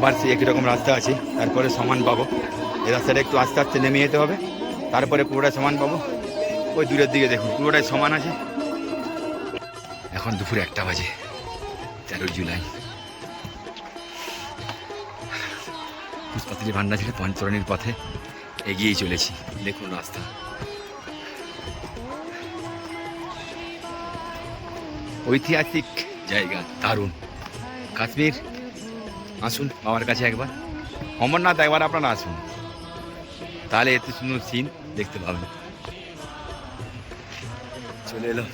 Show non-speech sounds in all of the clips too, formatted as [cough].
আবার সেই একই রকম রাস্তা আছে। তারপরে সমান পাবো। এই রাস্তাটা একটু আস্তে আস্তে নেমে যেতে হবে। তারপরে পুরোটাই সমান পাবো। ওই দূরের দিকে দেখুন, পুরোটাই সমান আছে। এখন দুপুর একটা বাজে তেরো জুলাই। পুষ্পাতলি ভান্ডার ছেড়ে পঞ্চরণীর পথে এগিয়েই চলেছি। দেখুন রাস্তা। ঐতিহাসিক জায়গা, দারুণ। কাশ্মীর আসুন বাবার কাছে একবার। অমরনাথ একবার আপনারা আসুন। তাহলে এত সুন্দর সিন দেখতে পাবেন। চলে এলাম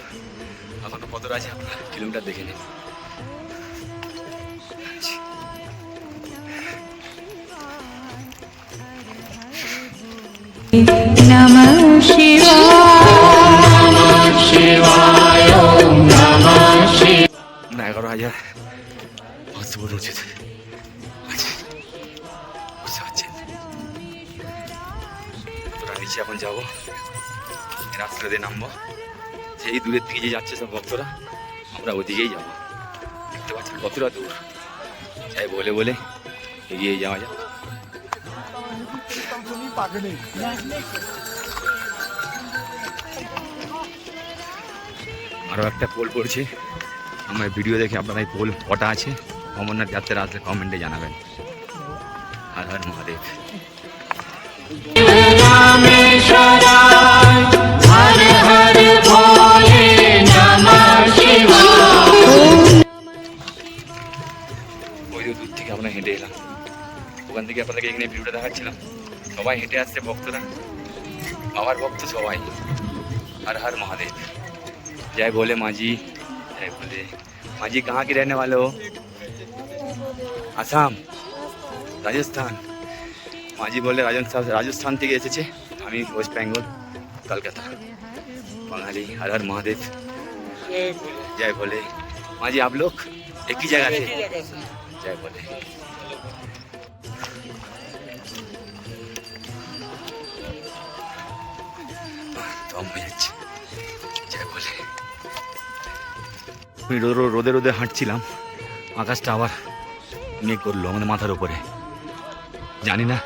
এখন কত আছে আপনারা? কিলোমিটার দেখে নিন। নমঃ শিবায়। এগারো হাজার। উচিত। নিচে এখন যাব। রাস্তা দিয়ে নামবো। সেই দূরের দিকে যে যাচ্ছে সব ভক্তরা, আমরা ওদিকেই যাব। দেখতে পাচ্ছেন, কতটা দূর। যাই বলে বলে এগিয়ে যাওয়া যাক। আরও একটা পোল পড়ছে। আমার ভিডিও দেখে আপনারা এই পোল কটা আছে? অমরনাথ যাত্রা আসলে কমেন্টে জানাবেন। আর হর মহাদেব। দূর থেকে আমরা হেঁটে এলাম ওখান থেকে আপনাদেরকে এখানে ভিডিওটা দেখাচ্ছিলাম সবাই হেঁটে আসছে ভক্তরা বাবার ভক্ত সবাই हर हर महादेव जय भोले माजी जय भोले माजी कहाँ के रहने वाले हो আসাম রাজস্থান মাঝি বলে রাজস্থান থেকে এসেছে। আমি ওয়েস্ট বেঙ্গল, কলকাতা। বাঙালি, হর হর মহাদেব। জয় বলে মাঝি আপলোক একই জায়গা থেকে? জয় বলে আমি রোদে রোদে হাঁটছিলাম। আকাশটা আবার মেঘ করল আমাদের মাথার উপরে। জানি না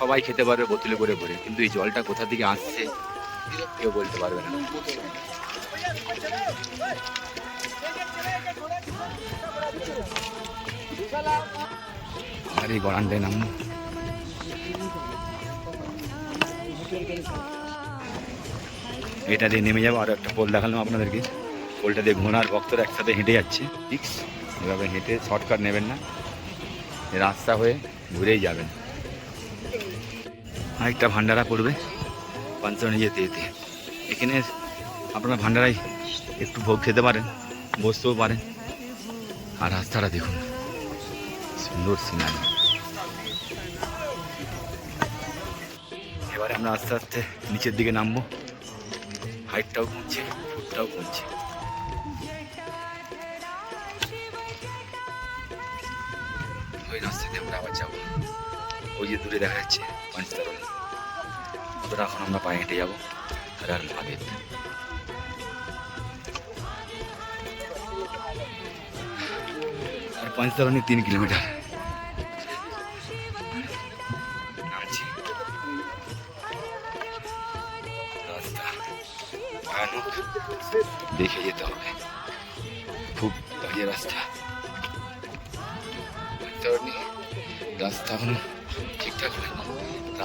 সবাই খেতে পারবে বোতলে করে ভরে কিন্তু এই জলটা কোথা থেকে আসছে কেউ বলতে পারবে না আর এই গড়ানটায় নামবো এটা দিয়ে নেমে যাব, আর একটা পোল দেখালাম আপনাদেরকে। পোলটা দিয়ে ঘোড়ার ভক্তরা একসাথে হেঁটে যাচ্ছে। ঠিক এভাবে হেঁটে শর্টকাট নেবেন না। রাস্তা হয়ে ঘুরেই যাবেন। আরেকটা ভান্ডারা পড়বে পাঞ্চরণে যেতে যেতে এখানে আপনারা ভান্ডারায় একটু ভোগ খেতে পারেন, বসতেও পারেন। আর রাস্তাটা দেখুন, সুন্দর সিনারি এবারে আমরা আস্তে আস্তে নিচের দিকে নামবো। হাইটটাও কমছে, ফুটটাও কমছে। ওই রাস্তা দিয়ে আমরা আবার যাব। ওই যে দূরে দেখা যাচ্ছে পঞ্চতরণী ওটা এখন আমরা পায়ে হেঁটে যাব আর আর মহাদেব। আর পঞ্চতরণী তিন কিলোমিটার।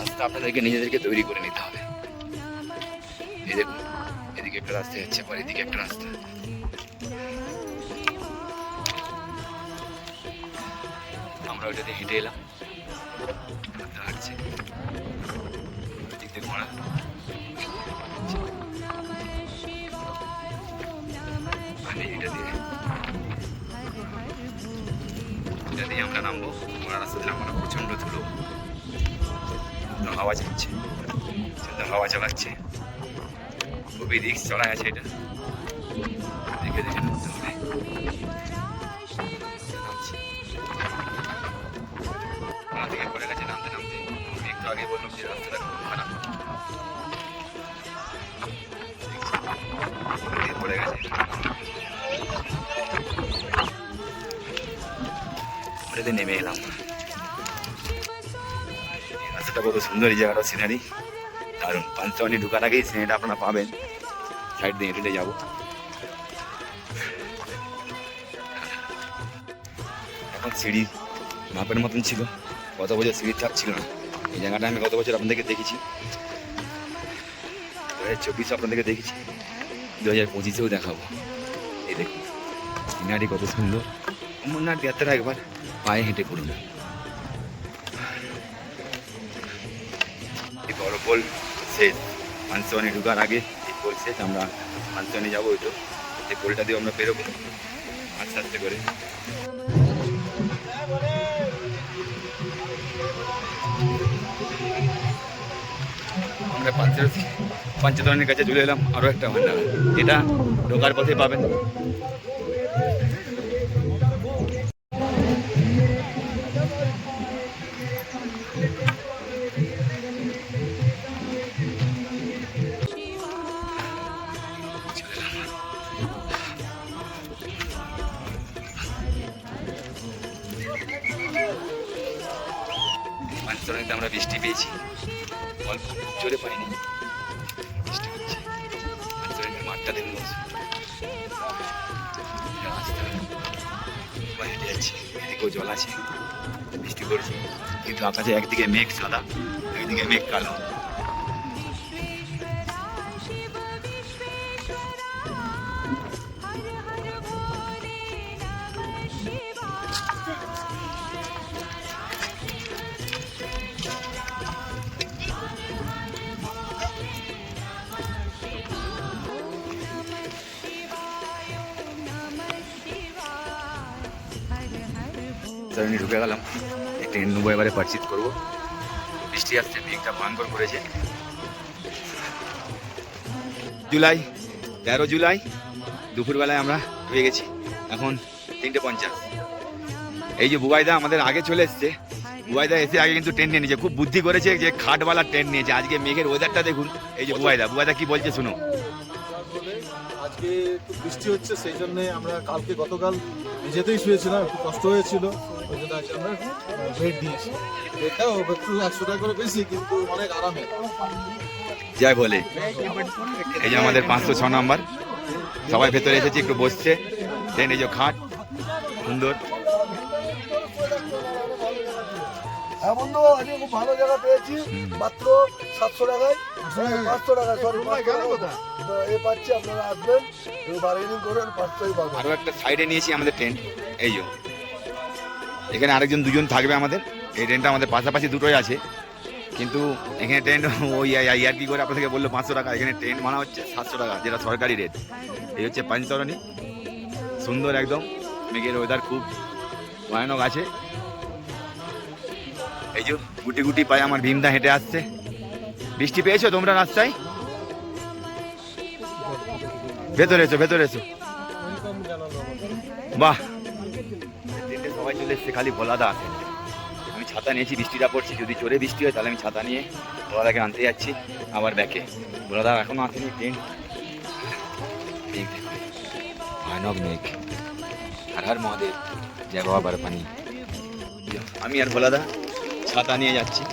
রাস্তা আপনাদেরকে নিজেদেরকে তৈরি করে নিতে হবে। এই দেখুন, এদিকে একটা রাস্তা যাচ্ছে, আবার এদিকে একটা রাস্তা। আমরা ওইটাতে হেঁটে এলাম। হাঁটছে। ঘোড়া এটা দিয়ে এটা আমরা নামবো ঘোড়া রাস্তা দিয়ে নামবো প্রচণ্ড ধুলো। হাওয়া যাচ্ছে। সুন্দর হাওয়া চালাচ্ছে খুবই রিক্স চলা গেছে এটা। দেখে দেখে আমার দিকে পড়ে গেছে নামতে একটু আগে বললাম পড়ে গেছে। নেমে এলাম। কত সুন্দর এই জায়গাটা সিনারি। দারুণ। পাঞ্চওয়ানি ঢুকার আগেই সিনারিটা আপনারা পাবেন। সাইড দিয়ে হেঁটে যাব। এখন সিঁড়ি মাপের মতন ছিল। গত বছর সিঁড়ির চাপ ছিল না। এই জায়গাটা আমি গত বছর আপনাদেরকে দেখেছি। দু হাজার চব্বিশে আপনাদেরকে দেখেছি। দু হাজার পঁচিশেও দেখাবো। এই দেখুন, সিনারি কত সুন্দর। অমরনাথ যাত্রা একবার পায়ে হেঁটে করুন পোল শেষ পাঁচশোয়ানি ঢুকার আগে এই পোল আমরা পাঁচশোয়ানি যাব ওই তো। এই পোলটা দিয়ে আমরা বেরোবো। আস্তে আস্তে করে আমরা পাঞ্চ পঞ্চতরণের কাছে চলে এলাম। আরও একটা ভান্ডার। এটা ঢোকার পথে পাবেন। পেয়েছি। অল্প জোরে পাইনি বৃষ্টি মাঠটা দেখুন। রাস্তা হেঁটে জল আছে, বৃষ্টি পড়ছে। কিন্তু আকাশে একদিকে মেঘ সাদা, একদিকে মেঘ কালো। তরণী ঢুকে গেলাম। একটা নেব এবারে পারচেজ করব। বৃষ্টি আসছে মেঘটা ভয়ঙ্কর করেছে। জুলাই, তেরো জুলাই, দুপুরবেলায় আমরা ঢুকে গেছি। এখন তিনটে পঞ্চাশ। এই যে বুবাইদা আমাদের আগে চলে এসছে। বুবাইদা এসে আগে কিন্তু ট্রেন নিয়ে নিয়েছে। খুব বুদ্ধি করেছে যে খাটওয়ালা ট্রেন নিয়েছে। আজকে মেঘের ওয়েদারটা দেখুন। এই যে বুবাইদা বুবাইদা কি বলছে শুনো। আজকে একটু বৃষ্টি হচ্ছে, সেই জন্য আমরা কালকে গতকাল নিজেতেই শুয়েছিলাম। একটু কষ্ট হয়েছিল। ওই জন্য আমরা বেড দিয়েছি বেডটাও একটু একশো টাকা করে বেশি কিন্তু অনেক আরামের যাই বলে এই যে আমাদের পাঁচশো ছ নম্বর। সবাই ভেতরে এসেছি একটু বসছে। ট্রেন এই যে খাট সুন্দর। হ্যাঁ বন্ধু খুব ভালো জায়গা পেয়েছি। মাত্র সাতশো টাকায়। পাঁচশো টাকা সরি এ পাচ্ছি আপনারা আসবেন। বার্গেনিং করবেন পাঁচশোই পাবেন। আরও একটা সাইডে নিয়েছি আমাদের ট্রেন এই যে এখানে আরেকজন, দুজন থাকবে আমাদের। এই ট্রেনটা আমাদের পাশাপাশি দুটোই আছে। কিন্তু এখানে ট্রেন [laughs] ওই ইয়ার কি করে আপনাদেরকে বলল পাঁচশো টাকা। এখানে ট্রেন মানা হচ্ছে সাতশো টাকা, যেটা সরকারি রেট এই হচ্ছে পাঁচতরণী সুন্দর একদম। মেঘের ওয়েদার খুব ভয়ানক আছে। এই যে গুটি গুটি পায়ে আমার ভীমদা হেঁটে আসছে। বৃষ্টি পেয়েছ তোমরা রাস্তায়? ভেতরে এসো ভেতরে এসো। বাহ! সবাই চলে এসছে, খালি ভোলাদা আছে আমি ছাতা নিয়েছি, বৃষ্টিটা পড়ছে, যদি জোরে বৃষ্টি হয় তাহলে আমি ছাতা নিয়ে ভোলাদাকে আনতে যাচ্ছি আবার ব্যাকে। ভোলাদা এখনও আসেনি, ট্রেন। ভয়ানক মেঘ। আর মহাদেব, জয় বারপানি আমি আর ভোলাদা ছাতা নিয়ে যাচ্ছি,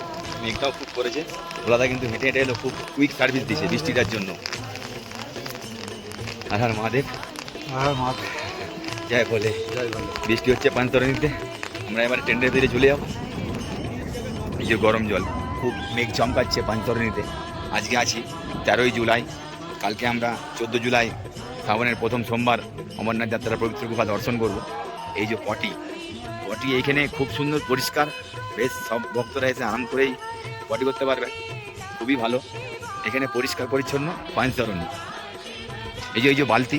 মেঘটাও খুব করেছে। ভোলাদা কিন্তু হেঁটে হেঁটে এলো, খুব কুইক সার্ভিস দিছে বৃষ্টিটার জন্য। আর হার মহাদেব। জয় বলে। বৃষ্টি হচ্ছে পান্তরণীতে আমরা এবার ট্রেনের ভিতরে চলে যাব। এই যে গরম জল, খুব মেঘ চমকাচ্ছে পান্তরণীতে আজকে আছি তেরোই জুলাই, কালকে আমরা চোদ্দ জুলাই, শ্রাবণের প্রথম সোমবার অমরনাথ যাত্রা পবিত্র গুফা দর্শন করব। এই যে পটি পটি এইখানে খুব সুন্দর, পরিষ্কার। বেশ সব ভক্তরা এসে আরাম করেই পটি করতে পারবে। খুবই ভালো। এখানে পরিষ্কার, পরিচ্ছন্ন পাঁচতরণী এই যে এই যে বালতি,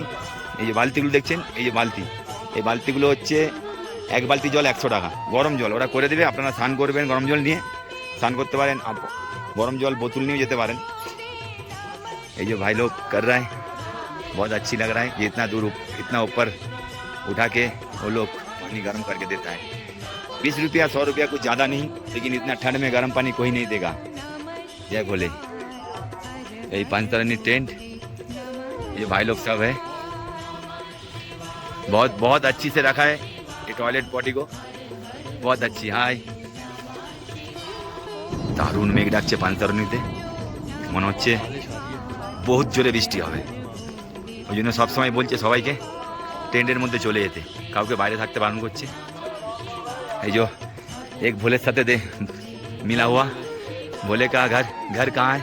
এই যে বালতিগুলো দেখছেন? এই যে বালতি। এই বালতিগুলো হচ্ছে এক বালতি জল একশো টাকা গরম জল ওরা করে দেবে আপনারা স্নান করবেন গরম জল নিয়ে স্নান করতে পারেন আপ- গরম জল বোতল নিয়ে যেতে পারেন ये जो भाई लोग कर रहा है बहुत अच्छी लग रहा है ये इतना दूर उप- इतना ऊपर उठा के वो लोग पानी गर्म करके देता है बीस रुपया सौ रुपया कुछ ज़्यादा नहीं लेकिन इतना ठंड में गर्म पानी कोई नहीं देगा जय भोले यही पंचतरणी टेंट ये भाई लोग सब है बहुत बहुत अच्छी से रखा है ये टॉयलेट पॉटी को বহুত আচ্ছি হাই দারুণ মেঘ ডাকছে পানতরণীতে মনে হচ্ছে বহুত জোরে বৃষ্টি হবে ওই জন্য সবসময় বলছে সবাইকে টেন্টের মধ্যে চলে যেতে কাউকে বাইরে থাকতে বারণ করছে এই जो एक भोले साथ दे मिला हुआ भोले का घर घर कहाँ है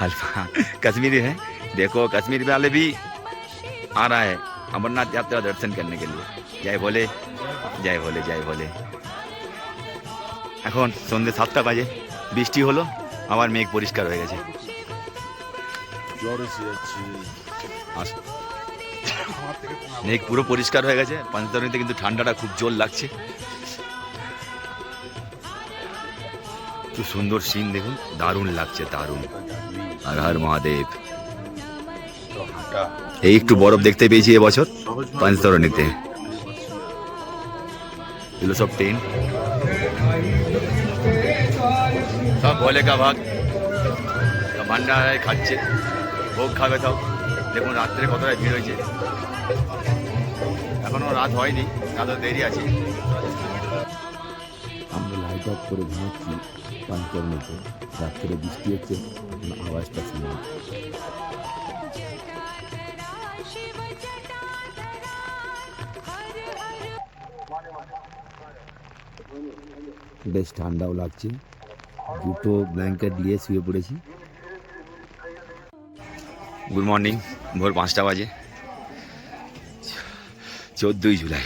हल्फा कश्मीरी है देखो कश्मीर वाले भी आ रहा है अमरनाथ यात्रा दर्शन करने के लिए जय भोले জয় ভোলে জয় ভোলে এখন সন্ধ্যে সাতটা বাজে বৃষ্টি হলো আবার মেঘ পরিষ্কার হয়ে গেছে জ্বর এসে যাচ্ছে আস- মেঘ পুরো পরিষ্কার হয়ে গেছে পাঁচতরণীতে কিন্তু ঠান্ডাটা খুব জোর লাগছে কি সুন্দর সিন দেখুন দারুণ লাগছে দারুণ আর হর মহাদেব এই একটু বরফ দেখতে পেয়েছি এবছর পাঁচতরণীতে এগুলো সব ট্রেন সব ভোলে কা ভাগ। ভান্ডারায় খাচ্ছে। ভোগ খাবে সব। দেখুন রাত্রে কতটা ভিড় হয়েছে। এখনও রাত হয়নি রাতের দেরি আছে। আমরা লাইট অফ করে ঘুমাচ্ছি মতো রাত্রে বৃষ্টি হচ্ছে আওয়াজটা শুনে বেশ ঠান্ডাও লাগছে। দুটো ব্ল্যাঙ্কেট নিয়ে শুয়ে পড়েছি। গুড মর্নিং ভোর পাঁচটা বাজে। চোদ্দোই জুলাই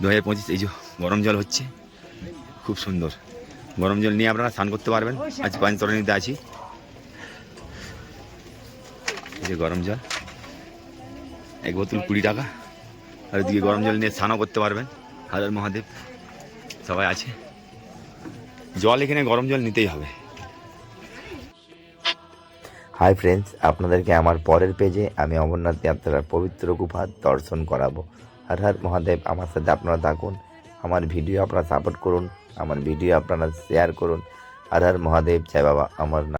দু হাজার পঁচিশ, এই যে গরম জল হচ্ছে, খুব সুন্দর। গরম জল নিয়ে আপনারা স্নান করতে পারবেন। আজ পাঁচতরণীতে আছি। এই যে গরম জল, এক বোতল কুড়ি টাকা, আর ওদিকে গরম জল নিয়ে স্নানও করতে পারবেন। হাজার মহাদেব, সবাই আছে। জল এখানে গরম জল নিতেই হবে। হাই ফ্রেন্ডস আপনাদেরকে আমার পরের পেজে আমি অমরনাথ যাত্রার পবিত্র গুফা দর্শন করাবো। হর হর মহাদেব, আমার সাথে আপনারা থাকুন। আমার ভিডিও আপনারা সাপোর্ট করুন, আমার ভিডিও আপনারা শেয়ার করুন। হর হর মহাদেব, জয় বাবা, অমরনাথ।